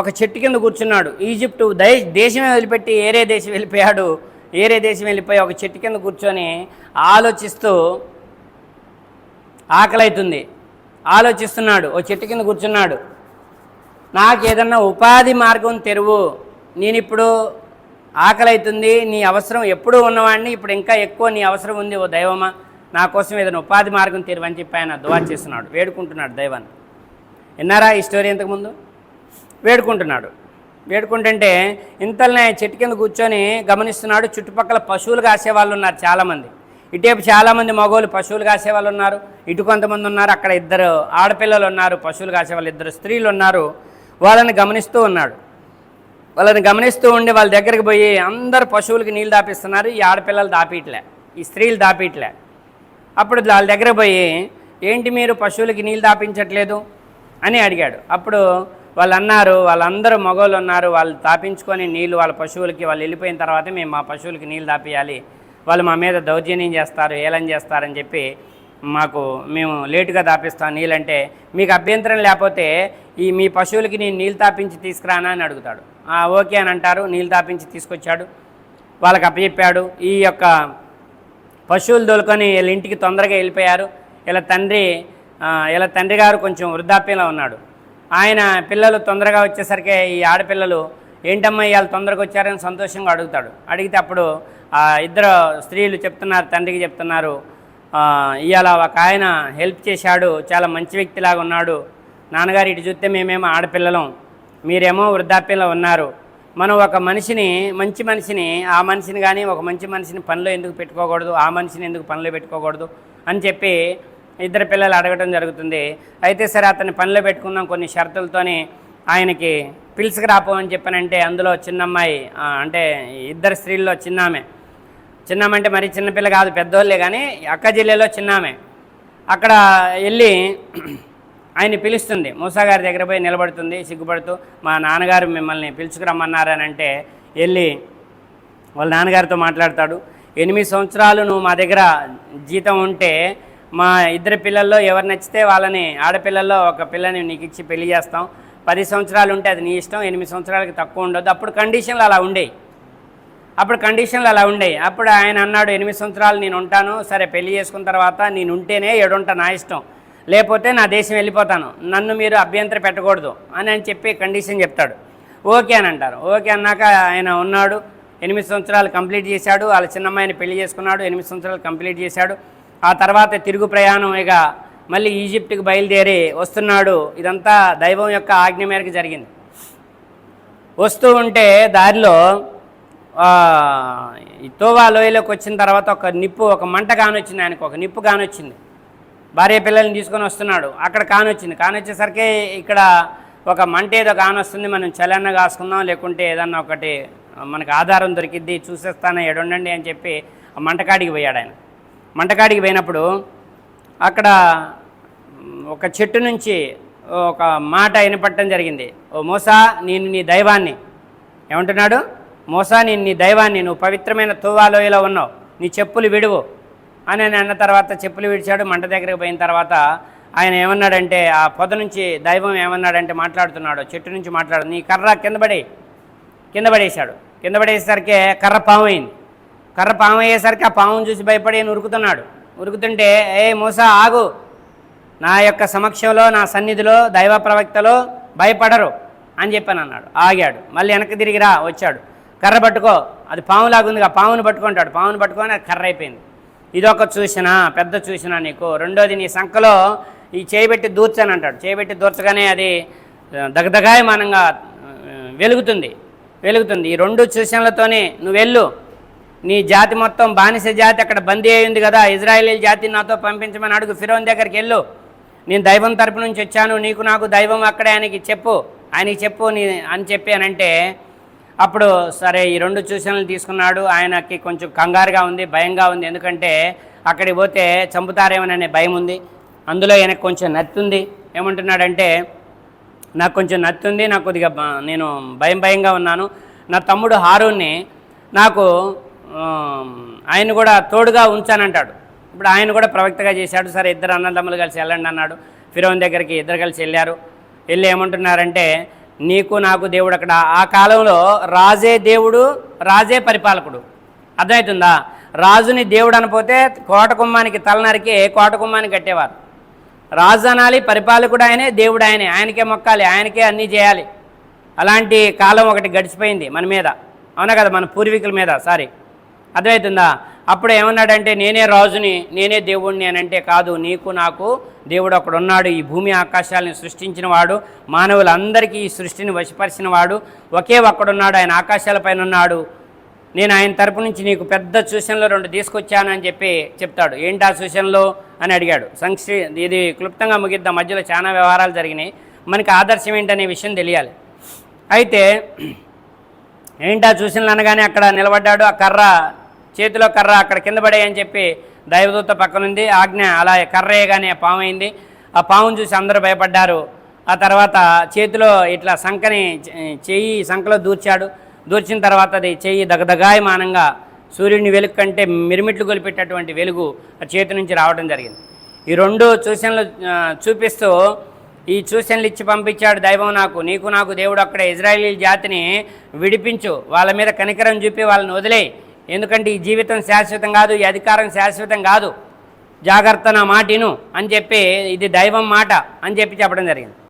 ఒక చెట్టు కింద కూర్చున్నాడు. ఈజిప్టు దై దేశమే వదిలిపెట్టి ఏరే దేశం వెళ్ళిపోయాడు. ఏరే దేశం వెళ్ళిపోయి ఒక చెట్టు కింద కూర్చొని ఆలోచిస్తూ ఆకలైతుంది. ఆలోచిస్తున్నాడు. ఓ చెట్టు కింద కూర్చున్నాడు. నాకు ఏదన్నా ఉపాధి మార్గం తెరువు. నేను ఇప్పుడు ఆకలైతుంది. నీ అవసరం ఎప్పుడూ ఉన్నవాడిని. ఇప్పుడు ఇంకా ఎక్కువ నీ అవసరం ఉంది. ఓ దైవమా నా కోసం ఏదైనా ఉపాధి మార్గం తెరువు అని చెప్పి ఆయన దువా చేస్తున్నాడు. వేడుకుంటున్నాడు దైవాన్ని. విన్నారా ఈ స్టోరీ ఇంతకుముందు వేడుకుంటున్నాడు. వేడుకుంటుంటే ఇంతలనే చెట్టు కింద కూర్చొని గమనిస్తున్నాడు చుట్టుపక్కల పశువులు కాసే వాళ్ళు ఉన్నారు చాలామంది. ఇటేపు చాలామంది మగవాళ్ళు పశువులు కాసే వాళ్ళు ఉన్నారు ఇటు కొంతమంది ఉన్నారు అక్కడ ఇద్దరు ఆడపిల్లలు ఉన్నారు పశువులు కాసే వాళ్ళు ఇద్దరు స్త్రీలు ఉన్నారు. వాళ్ళని గమనిస్తూ ఉన్నాడు. వాళ్ళని గమనిస్తూ ఉండి వాళ్ళ దగ్గరికి పోయి అందరు పశువులకి నీళ్ళు దాపిస్తున్నారు ఈ ఆడపిల్లలు దాపిట్లే ఈ స్త్రీలు దాపిట్లే. అప్పుడు వాళ్ళ దగ్గర పోయి ఏంటి మీరు పశువులకి నీళ్ళు దాపించట్లేదు? అని అడిగాడు. అప్పుడు వాళ్ళు అన్నారు వాళ్ళందరూ మగవాళ్ళు ఉన్నారు వాళ్ళు తాపించుకొని నీళ్ళు వాళ్ళ పశువులకి వాళ్ళు వెళ్ళిపోయిన తర్వాత మేము మా పశువులకి నీళ్ళు తాపేయాలి. వాళ్ళు మా మీద దౌర్జన్యం చేస్తారు ఏలం చేస్తారని చెప్పి మాకు మేము లేటుగా దాపిస్తాం నీళ్ళంటే మీకు అభ్యంతరం లేకపోతే ఈ మీ పశువులకి నేను నీళ్ళు తాపించి తీసుకురానా అని అడుగుతాడు. ఓకే అని అంటారు నీళ్ళు తాపించి తీసుకొచ్చాడు. వాళ్ళకి అప్పచెప్పాడు. ఈ యొక్క పశువులు దొలుకొని వీళ్ళ ఇంటికి తొందరగా వెళ్ళిపోయారు. ఇలా తండ్రి ఇలా తండ్రి గారు కొంచెం వృద్ధాప్యంలో ఉన్నాడు. ఆయన పిల్లలు తొందరగా వచ్చేసరికి ఈ ఆడపిల్లలు ఏంటమ్మా ఇవాళ తొందరగా వచ్చారని సంతోషంగా అడుగుతాడు. అడిగితే అప్పుడు ఆ ఇద్దరు స్త్రీలు చెప్తున్నారు తండ్రికి చెప్తున్నారు ఇవాళ ఒక ఆయన హెల్ప్ చేశాడు చాలా మంచి వ్యక్తిలాగా ఉన్నాడు. నాన్నగారు ఇటు చూస్తే మేమేమో ఆడపిల్లలం మీరేమో వృద్ధాప్యంలో ఉన్నారు. మనం ఒక మనిషిని మంచి మనిషిని ఆ మనిషిని కానీ ఒక మంచి మనిషిని పనిలో ఎందుకు పెట్టుకోకూడదు ఆ మనిషిని ఎందుకు పనిలో పెట్టుకోకూడదు అని చెప్పి ఇద్దరు పిల్లలు అడగటం జరుగుతుంది. అయితే సరే అతన్ని పనిలో పెట్టుకున్నాం కొన్ని షరతులతోని ఆయనకి పిలుసుకు రాపో చెప్పానంటే అందులో చిన్నమ్మాయి అంటే ఇద్దరు స్త్రీల్లో చిన్నామె. చిన్నామె అంటే మరి చిన్నపిల్ల కాదు పెద్దోళ్ళే కానీ అక్క జిల్లాలో చిన్నామె. అక్కడ వెళ్ళి ఆయన పిలుస్తుంది. మూసాగారి దగ్గర పోయి నిలబడుతుంది సిగ్గుపడుతూ మా నాన్నగారు మిమ్మల్ని పిలుచుకురమ్మన్నారని అంటే వెళ్ళి వాళ్ళ నాన్నగారితో మాట్లాడతాడు. ఎనిమిది సంవత్సరాలు నువ్వు మా దగ్గర జీతం ఉంటే మా ఇద్దరు పిల్లల్లో ఎవరు నచ్చితే వాళ్ళని ఆడపిల్లల్లో ఒక పిల్లని నీకు ఇచ్చి పెళ్ళి చేస్తాం. పది సంవత్సరాలు ఉంటే అది నీ ఇష్టం ఎనిమిది సంవత్సరాలకి తక్కువ ఉండదు అప్పుడు కండిషన్లు అలా ఉండేవి అప్పుడు కండిషన్లు అలా ఉండేవి అప్పుడు ఆయన అన్నాడు ఎనిమిది సంవత్సరాలు నేను ఉంటాను సరే పెళ్ళి చేసుకున్న తర్వాత నేను ఉంటేనే ఏడుంటా నా ఇష్టం. లేకపోతే నా దేశం వెళ్ళిపోతాను. నన్ను మీరు అభ్యంతరం పెట్టకూడదు. అని అని చెప్పి కండిషన్ చెప్తాడు. ఓకే అని అంటారు. ఓకే అన్నాక ఆయన ఉన్నాడు. ఎనిమిది సంవత్సరాలు కంప్లీట్ చేశాడు. వాళ్ళ చిన్నమ్మాయిని పెళ్ళి చేసుకున్నాడు. ఎనిమిది సంవత్సరాలు కంప్లీట్ చేశాడు. ఆ తర్వాత తిరుగు ప్రయాణం ఇక మళ్ళీ ఈజిప్ట్కి బయలుదేరి వస్తున్నాడు. ఇదంతా దైవం యొక్క ఆజ్ఞ మేరకు జరిగింది. వస్తూ ఉంటే దారిలో తోవా లోయలోకి వచ్చిన తర్వాత ఒక నిప్పు ఒక మంట కానొచ్చింది ఆయనకు ఒక నిప్పు కానొచ్చింది. భార్య పిల్లల్ని తీసుకొని వస్తున్నాడు. అక్కడ కానొచ్చింది. కానొచ్చేసరికి ఇక్కడ ఒక మంట ఏదో కానొస్తుంది. మనం చలన్న కాసుకుందాం లేకుంటే ఏదన్నా ఒకటి మనకు ఆధారం దొరికిద్ది చూసేస్తాను ఎడుండండి అని చెప్పి ఆ మంటకాడికి పోయాడు ఆయన. మంటకాడికి పోయినప్పుడు అక్కడ ఒక చెట్టు నుంచి ఒక మాట వినపడటం జరిగింది. ఓ మోసా నేను నీ దైవాన్ని. ఏమంటున్నాడు? మోసా నేను నీ దైవాన్ని నువ్వు పవిత్రమైన తువ్వాలోయలో ఉన్నావు నీ చెప్పులు విడువు. అని అన్న తర్వాత చెప్పులు విడిచాడు. మంట దగ్గరికి పోయిన తర్వాత ఆయన ఏమన్నాడంటే ఆ పొద నుంచి దైవం ఏమన్నాడంటే మాట్లాడుతున్నాడు చెట్టు నుంచి మాట్లాడు నీ కర్ర కింద పడి కింద పడేశాడు. కింద పడేసరికి కర్ర పాము అయింది. కర్ర పాము అయ్యేసరికి ఆ పామును చూసి భయపడి ఉరుకుతున్నాడు ఉరుకుతుంటే ఏ మూసా ఆగు. నా యొక్క సమక్షంలో నా సన్నిధిలో దైవ ప్రవక్తలో భయపడరు. అని చెప్పాను అన్నాడు. ఆగాడు. మళ్ళీ వెనక్కి తిరిగి రా వచ్చాడు. కర్ర పట్టుకో. అది పాములాగుంది ఆ పామును పట్టుకుంటాడు. పామును పట్టుకొని అది కర్ర అయిపోయింది. ఇదొక చూసినా పెద్ద చూసినా నీకు. రెండోది నీ సంఖలో ఈ చేయబెట్టి దూర్చని అంటాడు. చేయబెట్టి దూర్చగానే అది దగదగాయమానంగా వెలుగుతుంది. వెలుగుతుంది. ఈ రెండు సూచనలతోనే నువ్వు వెళ్ళు. నీ జాతి మొత్తం బానిస జాతి అక్కడ బందీ అయింది కదా ఇజ్రాయేలీ జాతిని నాతో పంపించమని అడుగు ఫిరోన్ దగ్గరికి వెళ్ళు. నేను దైవం తరపు నుంచి వచ్చాను నీకు నాకు దైవం అక్కడే ఆయనకి చెప్పు ఆయనకి చెప్పు నీ అని చెప్పానంటే అప్పుడు సరే ఈ రెండు సూచనలు తీసుకున్నాడు. ఆయనకి కొంచెం కంగారుగా ఉంది భయంగా ఉంది. ఎందుకంటే అక్కడికి పోతే చంపుతారేమోననే భయం ఉంది. అందులో ఆయనకు కొంచెం నత్తుంది. ఏమంటున్నాడంటే నాకు కొంచెం నత్తుంది నాకు కొద్దిగా నేను భయం భయంగా ఉన్నాను. నా తమ్ముడు హారూన్ని నాకు ఆయన కూడా తోడుగా ఉంచానంటాడు. ఇప్పుడు ఆయన కూడా ప్రవక్తగా చేశాడు. సరే ఇద్దరు అన్నదమ్ములు కలిసి వెళ్ళండి అన్నాడు. ఫిరోన్ దగ్గరికి ఇద్దరు కలిసి వెళ్ళారు. వెళ్ళి ఏమంటున్నారంటే నీకు నాకు దేవుడు అక్కడ ఆ కాలంలో రాజే దేవుడు రాజే పరిపాలకుడు. అర్థమవుతుందా? రాజుని దేవుడు అనిపోతే కోటకుమ్మానికి తలనరికి కోటకుమ్మానికి కట్టేవారు. రాజు అనాలి పరిపాలకుడు ఆయనే దేవుడు ఆయనే. ఆయనకే మొక్కాలి ఆయనకే అన్నీ చేయాలి. అలాంటి కాలం ఒకటి గడిచిపోయింది మన మీద. అవునా కదా? మన పూర్వీకుల మీద సారీ. అర్థమవుతుందా? అప్పుడు ఏమన్నాడంటే నేనే రాజుని నేనే దేవుణ్ణి అని అంటే కాదు నీకు నాకు దేవుడు ఒకడు ఉన్నాడు ఈ భూమి ఆకాశాలను సృష్టించిన వాడు మానవులందరికీ ఈ సృష్టిని వశపరిచిన వాడు ఒకే ఒక్కడున్నాడు ఆయన ఆకాశాలపైన ఉన్నాడు నేను ఆయన తరపు నుంచి నీకు పెద్ద సూచనలు రెండు తీసుకొచ్చానని చెప్పి చెప్తాడు. ఏంటి ఆ సూచనలు అని అడిగాడు. సంక్షి ఇది క్లుప్తంగా ముగిద్దాం. మధ్యలో చాలా వ్యవహారాలు జరిగినాయి. మనకి ఆదర్శం ఏంటనే విషయం తెలియాలి. అయితే ఏంటా సూచనలు అనగానే అక్కడ నిలబడ్డాడు ఆ కర్ర చేతిలో కర్ర అక్కడ కింద పడేయని చెప్పి దైవదూత పక్కనుంది. ఆజ్ఞ అలా కర్రేయగానే పాము అయింది ఆ పామును చూసి అందరూ భయపడ్డారు. ఆ తర్వాత చేతిలో ఇట్లా సంకని చెయ్యి సంకలో దూర్చాడు. దూర్చిన తర్వాత అది చెయ్యి దగదగాయమానంగా సూర్యుని వెలుగు కంటే మిరిమిట్లు గొలిపెట్టేటువంటి వెలుగు ఆ చేతి నుంచి రావడం జరిగింది. ఈ రెండు సూచనలు చూపిస్తూ ఈ సూచనలు ఇచ్చి పంపించాడు దైవం నాకు. నీకు నాకు దేవుడు అక్కడ ఇజ్రాయేలీ జాతిని విడిపించు. వాళ్ళ మీద కనికరం చూపి వాళ్ళని వదిలేయి. ఎందుకంటే ఈ జీవితం శాశ్వతం కాదు ఈ అధికారం శాశ్వతం కాదు. జాగ్రత్త నా మాటిను అని చెప్పి ఇది దైవం మాట అని చెప్పి చెప్పడం జరిగింది.